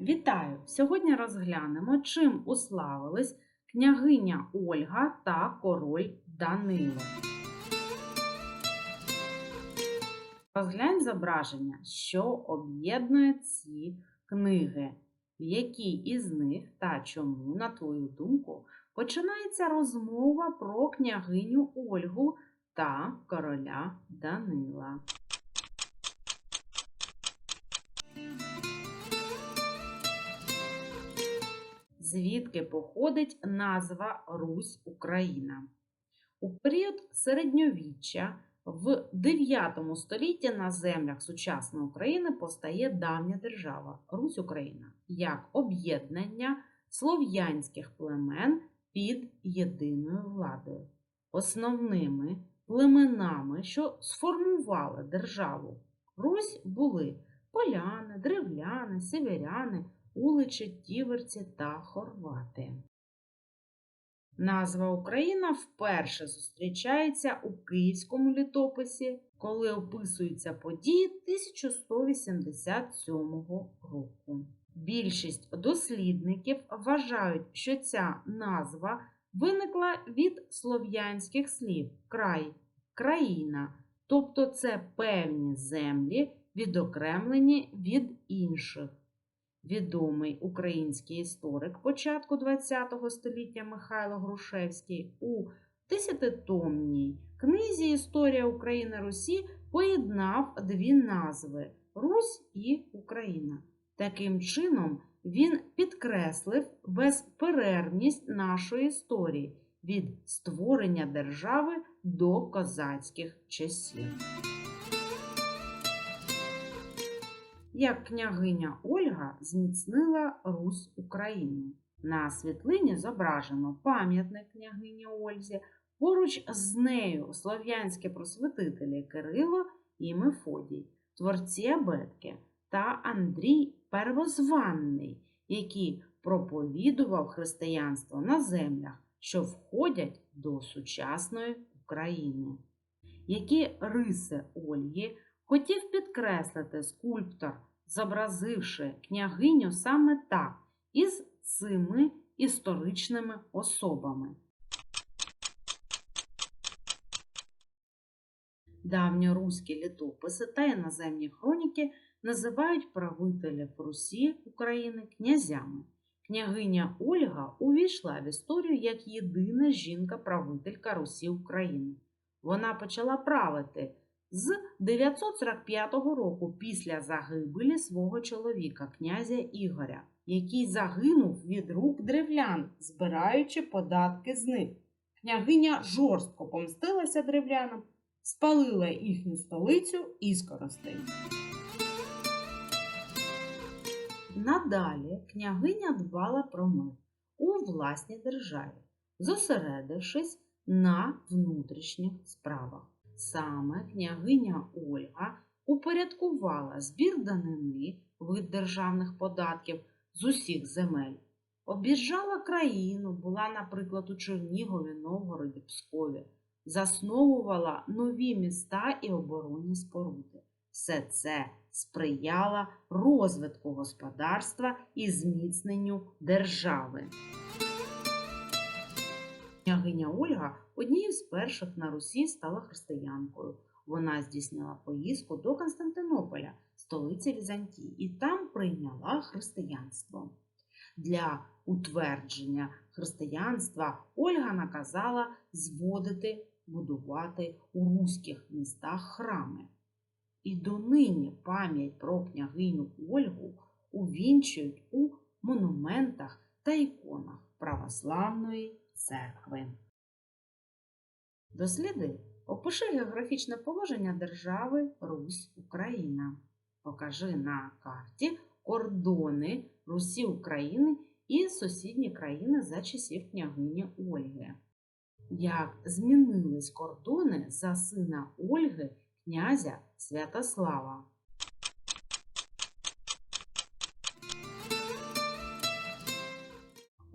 Вітаю! Сьогодні розглянемо, чим уславились княгиня Ольга та король Данило. Розглянь зображення, що об'єднує ці книги. В якій із них та чому, на твою думку, починається розмова про княгиню Ольгу та короля Данила. Звідки походить назва Русь Україна. У період середньовіччя в 9 столітті на землях сучасної України постає давня держава Русь Україна як об'єднання слов'янських племен під єдиною владою. Основними племенами, що сформували державу Русь, були поляни, древляни, северяни, уличі, тіверці та хорвати. Назва Україна вперше зустрічається у Київському літописі, коли описуються події 1187 року. Більшість дослідників вважають, що ця назва виникла від слов'янських слів край, країна, тобто це певні землі, відокремлені від інших. Відомий український історик початку ХХ століття Михайло Грушевський у десятитомній книзі Історія України Русі поєднав дві назви Русь і Україна. Таким чином, він підкреслив безперервність нашої історії від створення держави до козацьких часів. Як княгиня Ольга зміцнила Русь Україну. На світлині зображено пам'ятник княгині Ользі, поруч з нею слов'янські просвітителі Кирило і Мефодій, творці абетки та Андрій Первозванний, який проповідував християнство на землях, що входять до сучасної України. Які риси Ольги хотів підкреслити скульптор, зобразивши княгиню саме так, із цими історичними особами. Давньоруські літописи та іноземні хроніки називають правителів Русі України князями. Княгиня Ольга увійшла в історію як єдина жінка-правителька Русі України. Вона почала правити з 945 року після загибелі свого чоловіка, князя Ігоря, який загинув від рук древлян, збираючи податки з них. Княгиня жорстко помстилася древлянам, спалила їхню столицю Іскоростень. Надалі княгиня дбала про мир у власній державі, зосередившись на внутрішніх справах. Саме княгиня Ольга упорядкувала збір данини від державних податків з усіх земель, об'їжджала країну, була, наприклад, у Чернігові, Новгороді, Пскові, засновувала нові міста і оборонні споруди. Все це сприяло розвитку господарства і зміцненню держави. Княгиня Ольга однією з перших на Русі стала християнкою. Вона здійснила поїздку до Константинополя, столиці Візантії, і там прийняла християнство. Для утвердження християнства Ольга наказала зводити, будувати у руських містах храми. І донині пам'ять про княгиню Ольгу увінчують у монументах та іконах православної церкви. Досліди, опиши географічне положення держави Русь Україна. Покажи на карті кордони Русі України і сусідні країни за часів княгині Ольги. Як змінились кордони за сина Ольги князя Святослава?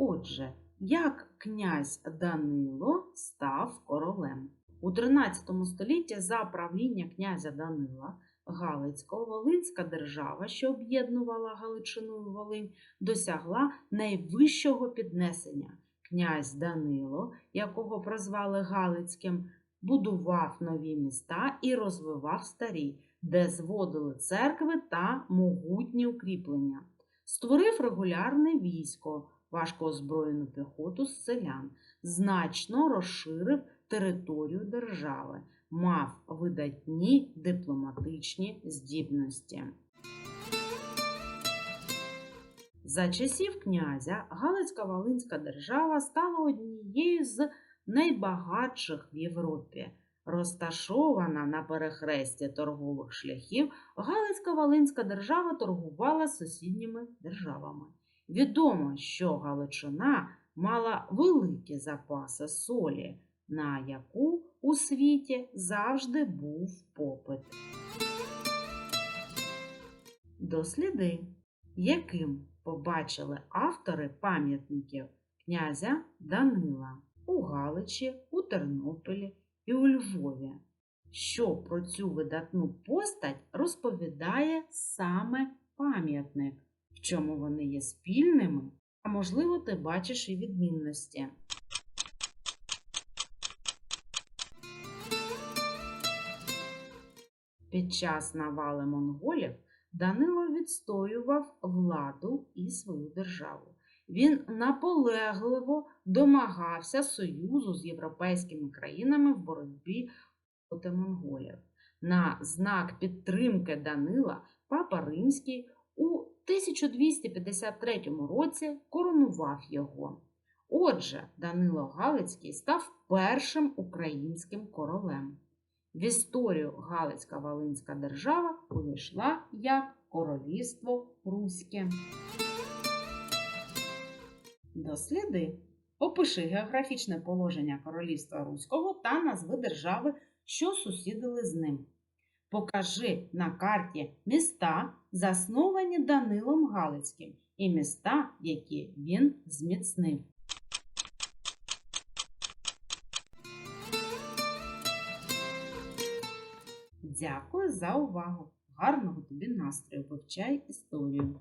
Отже, як князь Данило став королем. У 13 столітті за правління князя Данила Галицько-Волинська держава, що об'єднувала Галичину і Волинь, досягла найвищого піднесення. Князь Данило, якого прозвали Галицьким, будував нові міста і розвивав старі, де зводили церкви та могутні укріплення. Створив регулярне військо, важко озброєну піхоту з селян, значно розширив територію держави, мав видатні дипломатичні здібності. За часів князя Галицько-Волинська держава стала однією з найбагатших в Європі. Розташована на перехресті торгових шляхів, Галицько-Волинська держава торгувала з сусідніми державами. Відомо, що Галичина мала великі запаси солі, на яку у світі завжди був попит. Досліди, яким побачили автори пам'ятників князя Данила у Галичі, у Тернополі і у Львові. Що про цю видатну постать розповідає саме пам'ятник, в чому вони є спільними, а можливо, ти бачиш і відмінності. Під час навали монголів Данило відстоював владу і свою державу. Він наполегливо домагався союзу з європейськими країнами в боротьбі проти монголів. На знак підтримки Данила Папа Римський у 1253 році коронував його. Отже, Данило Галицький став першим українським королем. В історію Галицька Волинська держава увійшла як Королівство Руське. Досліди. Опиши географічне положення Королівства Руського та назви держави, що сусідили з ним. Покажи на карті міста, засновані Данилом Галицьким, і міста, які він зміцнив. Дякую за увагу! Гарного тобі настрою! Вивчай історію!